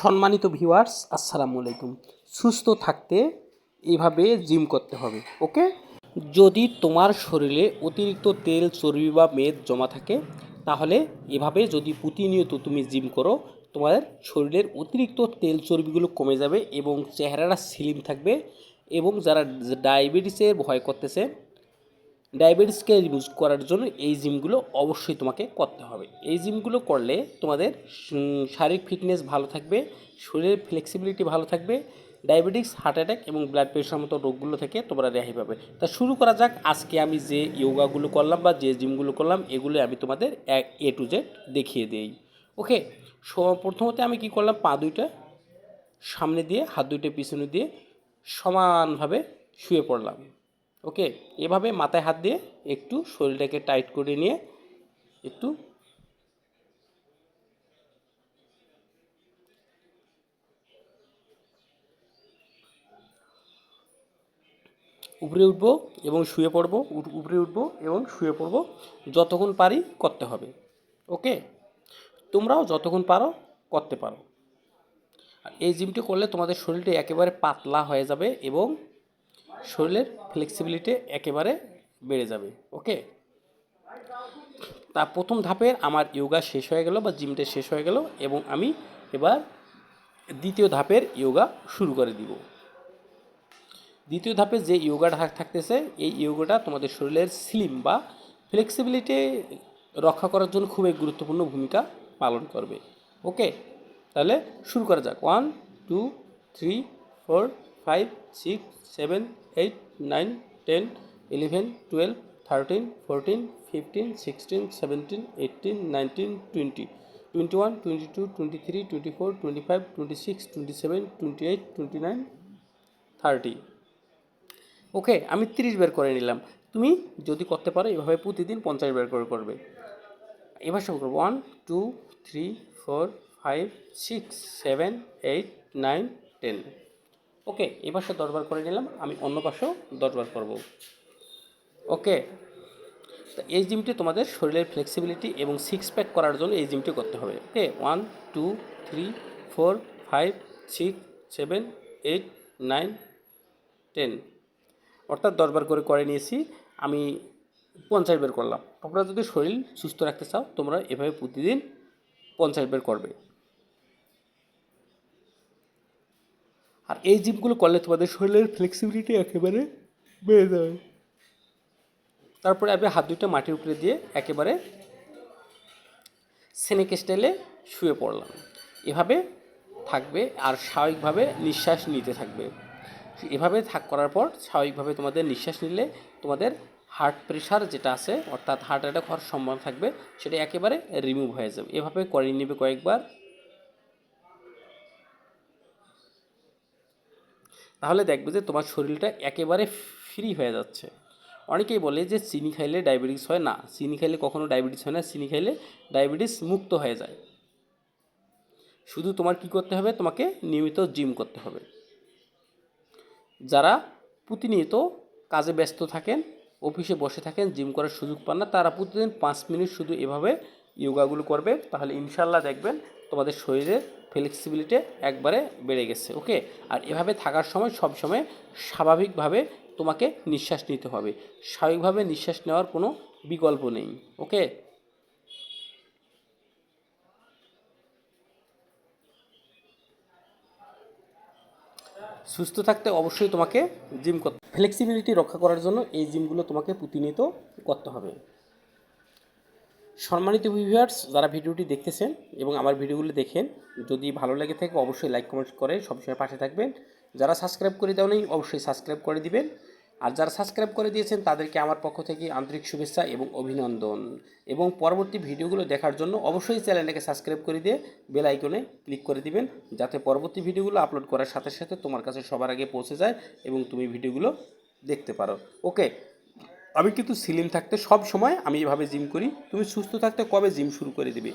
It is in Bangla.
সম্মানিত ভিউয়ার্স, আসসালামু আলাইকুম। সুস্থ থাকতে এভাবে জিম করতে হবে, ওকে? যদি তোমার শরীরে অতিরিক্ত তেল, চর্বি বা মেদ জমা থাকে, তাহলে এভাবে যদি প্রতিনিয়ত তুমি জিম করো, তোমার শরীরের অতিরিক্ত তেল, চর্বিগুলো কমে যাবে এবং চেহারাটা স্লিম থাকবে এবং যারা ডায়াবেটিসের ভয় করতেছে ডায়াবেটিসকে রিমুভ করার জন্য এই জিমগুলো অবশ্যই তোমাকে করতে হবে। এই জিমগুলো করলে তোমাদের শারীরিক ফিটনেস ভালো থাকবে, শরীরের ফ্লেক্সিবিলিটি ভালো থাকবে ডায়াবেটিস হার্ট অ্যাটাক এবং ব্লাড প্রেশার মতো রোগগুলো থেকে তোমরা রেহাই পাবে। তা শুরু করা যাক, আজকে আমি যে যোগাগুলো করলাম বা যে জিমগুলো করলাম, এগুলো আমি তোমাদের এ টু জেড দেখিয়ে দিই। ওকে প্রথমত আমি কি করলাম, পা দুইটা সামনে দিয়ে, হাত দুইটা পিছনে দিয়ে সমানভাবে শুয়ে পড়লাম। ওকে, এভাবে মাথায় হাত দিয়ে একটু শরীরটাকে টাইট করে নিয়ে একটু উপরে উঠবো এবং শুয়ে পড়ব উপরে উঠবো এবং শুয়ে পড়ব। যতক্ষণ পারি করতে হবে, ওকে? তোমরাও যতক্ষণ পারো করতে পারো। এই জিমটি করলে তোমাদের শরীরটা একেবারে পাতলা হয়ে যাবে এবং শরীরের ফ্লেক্সিবিলিটি একেবারে বেড়ে যাবে ওকে তা প্রথম ধাপের আমার যোগা শেষ হয়ে গেল বা জিমটা শেষ হয়ে গেল এবং আমি এবার দ্বিতীয় ধাপের যোগা শুরু করে দিব। দ্বিতীয় ধাপে যে যোগাটা থাক- থাকতেছে, এই যোগাটা তোমাদের শরীরের স্লিম বা ফ্লেক্সিবিলিটি রক্ষা করার জন্য খুবই গুরুত্বপূর্ণ ভূমিকা পালন করবে ওকে তাহলে শুরু করা যাক। One two three four five, six, seven, eight, nine, ten, eleven, twelve, thirteen, fourteen, fifteen, sixteen, seventeen eighteen nineteen, twenty. Twenty one, twenty two, twenty three, twenty four, twenty five, twenty six, twenty seven, twenty eight, twenty nine, thirty. Okay, আমি তিরিশ বের করে নিলাম। তুমি যদি করতে পারো, এভাবে প্রতিদিন পঞ্চাশ বের করে করবে। এবার শুরু করব। One, two, three, four, five, six, seven, eight, nine, ten. Okay, এই পাশে দশবার করে নিলাম, আমি অন্য পাশেও দশবার করব। ওকে, তো এই জিমটি তোমাদের শরীরের ফ্লেক্সিবিলিটি এবং সিক্স প্যাক করার জন্য এই জিমটি করতে হবে। Okay one two three four five six seven eight nine ten অর্থাৎ দশবার করে করে নিয়েছি, আমি পঞ্চাশ বের করলাম। তোমরা যদি শরীর সুস্থ রাখতে চাও, তোমরা এভাবে প্রতিদিন পঞ্চাশ বের করবে। আর এই জিমগুলো করলে তোমাদের শরীরের ফ্লেক্সিবিলিটি একেবারে বেড়ে যাবে। তারপরে আমি হাত দুটো মাটির উপরে দিয়ে একেবারে সেনেক স্টাইলে শুয়ে পড়লাম। এভাবে থাকবে আর স্বাভাবিকভাবে নিঃশ্বাস নিতে থাকবে। এভাবে থাক করার পর স্বাভাবিকভাবে তোমাদের নিঃশ্বাস নিলে তোমাদের হার্ট প্রেশার যেটা আছে, অর্থাৎ হার্ট অ্যাটাক হওয়ার সম্ভাবনা থাকবে, সেটা একেবারে রিমুভ হয়ে যাবে। এভাবে করে নেবে কয়েকবার। তাহলে দেখবে যে তোমার শরীরটা একেবারে ফ্রি হয়ে যাচ্ছে। অনেকেই বলে যে চিনি খাইলে ডায়াবেটিস হয় না। চিনি খাইলে কখনো ডায়াবেটিস হয় না, চিনি খাইলে ডায়াবেটিস মুক্ত হয়ে যায়। শুধু তোমার কি করতে হবে? তোমাকে নিয়মিত জিম করতে হবে। যারা প্রতিনিয়ত কাজে ব্যস্ত থাকেন, অফিসে বসে থাকেন জিম করার সুযোগ পান না, তারা প্রতিদিন পাঁচ মিনিট শুধু এভাবে যোগাগুলো করবে, তাহলে ইনশাল্লাহ দেখবেন তোমাদের শরীরের ফ্লেক্সিবিলিটি একবারে বেড়ে গেছে ওকে আর এভাবে থাকার সময় সব সময় স্বাভাবিকভাবে তোমাকে নিঃশ্বাস নিতে হবে। স্বাভাবিকভাবে নিঃশ্বাস নেওয়ার কোনো বিকল্প নেই ওকে সুস্থ থাকতে অবশ্যই তোমাকে জিম করতে ফ্লেক্সিবিলিটি রক্ষা করার জন্য এই জিমগুলো তোমাকে প্রতিনিয়ত করতে হবে। সম্মানিত ভিউয়ার্স যারা ভিডিওটি দেখতেছেন এবং আমার ভিডিওগুলো দেখেন, যদি ভালো লেগে থাকে অবশ্যই লাইক কমেন্ট করে সবসময় পাশে থাকবেন। যারা সাবস্ক্রাইব করে দেওয়া নেই, অবশ্যই সাবস্ক্রাইব করে দিবেন। আর যারা সাবস্ক্রাইব করে দিয়েছেন, তাদেরকে আমার পক্ষ থেকে আন্তরিক শুভেচ্ছা এবং অভিনন্দন। এবং পরবর্তী ভিডিওগুলো দেখার জন্য অবশ্যই চ্যানেলটাকে সাবস্ক্রাইব করে দিয়ে বেল আইকনে ক্লিক করে দিবেন, যাতে পরবর্তী ভিডিওগুলো আপলোড করার সাথে সাথে তোমার কাছে সবার আগে পৌঁছে যায় এবং তুমি ভিডিওগুলো দেখতে পারো। ওকে আমি কিন্তু সিলিম থাকতে সব সময় আমি এভাবে জিম করি। তুমি সুস্থ থাকতে কবে জিম শুরু করে দিবে?